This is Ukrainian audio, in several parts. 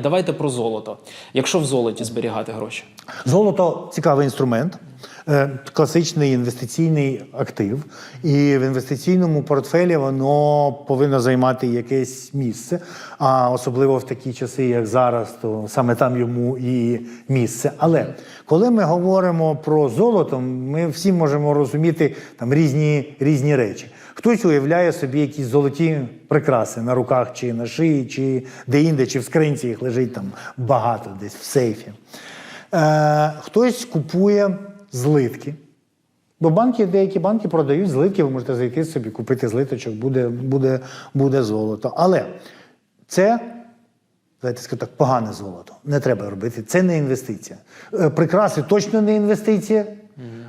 давайте про золото. Якщо в золоті зберігати гроші, Золото цікавий інструмент, класичний інвестиційний актив. І в інвестиційному портфелі воно повинно займати якесь місце. А особливо в такі часи, як зараз, то саме там йому і місце. Але коли ми говоримо про золото, ми всі можемо розуміти там різні, різні речі. Хтось уявляє собі якісь золоті прикраси на руках, чи на шиї, чи де-інде, чи в скринці їх лежить там багато десь в сейфі. Е, хтось купує злитки. Бо банки, деякі банки продають злитки, ви можете зайти собі, купити злиточок, буде, буде, буде золото. Але це, давайте скажу так, погане золото. Не треба робити. Це не інвестиція. Е, Прикраси точно не інвестиція.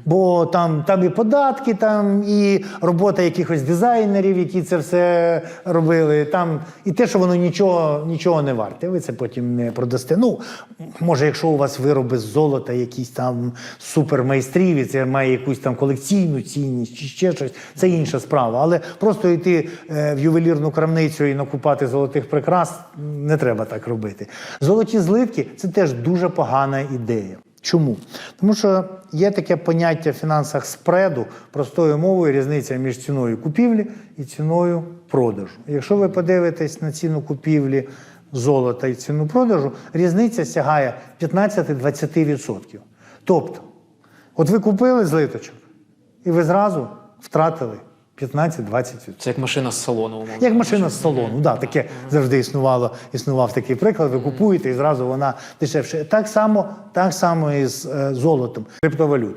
Бо там, там і податки, там і робота якихось дизайнерів, які це все робили. Там і те, що воно нічого, нічого не варте. Ви це потім не продасте. Ну, може, якщо у вас вироби з золота, якісь там супермайстрів, і це має якусь там колекційну цінність чи ще щось, це інша справа. Але просто йти е, в ювелірну крамницю і накупати золотих прикрас не треба так робити. Золоті злитки це теж дуже погана ідея. Чому? Тому що є таке поняття в фінансах спреду, простою мовою різниця між ціною купівлі і ціною продажу. Якщо ви подивитесь на ціну купівлі золота і ціну продажу, різниця сягає 15-20%. Тобто, от ви купили злиточок, і ви зразу втратили 15-20%. це як машина з салону. умовно. Як машина з салону, да, таке завжди існувало, існував такий приклад. Ви купуєте і зразу вона дешевше. Так само, так само і з е, золотом, криптовалют.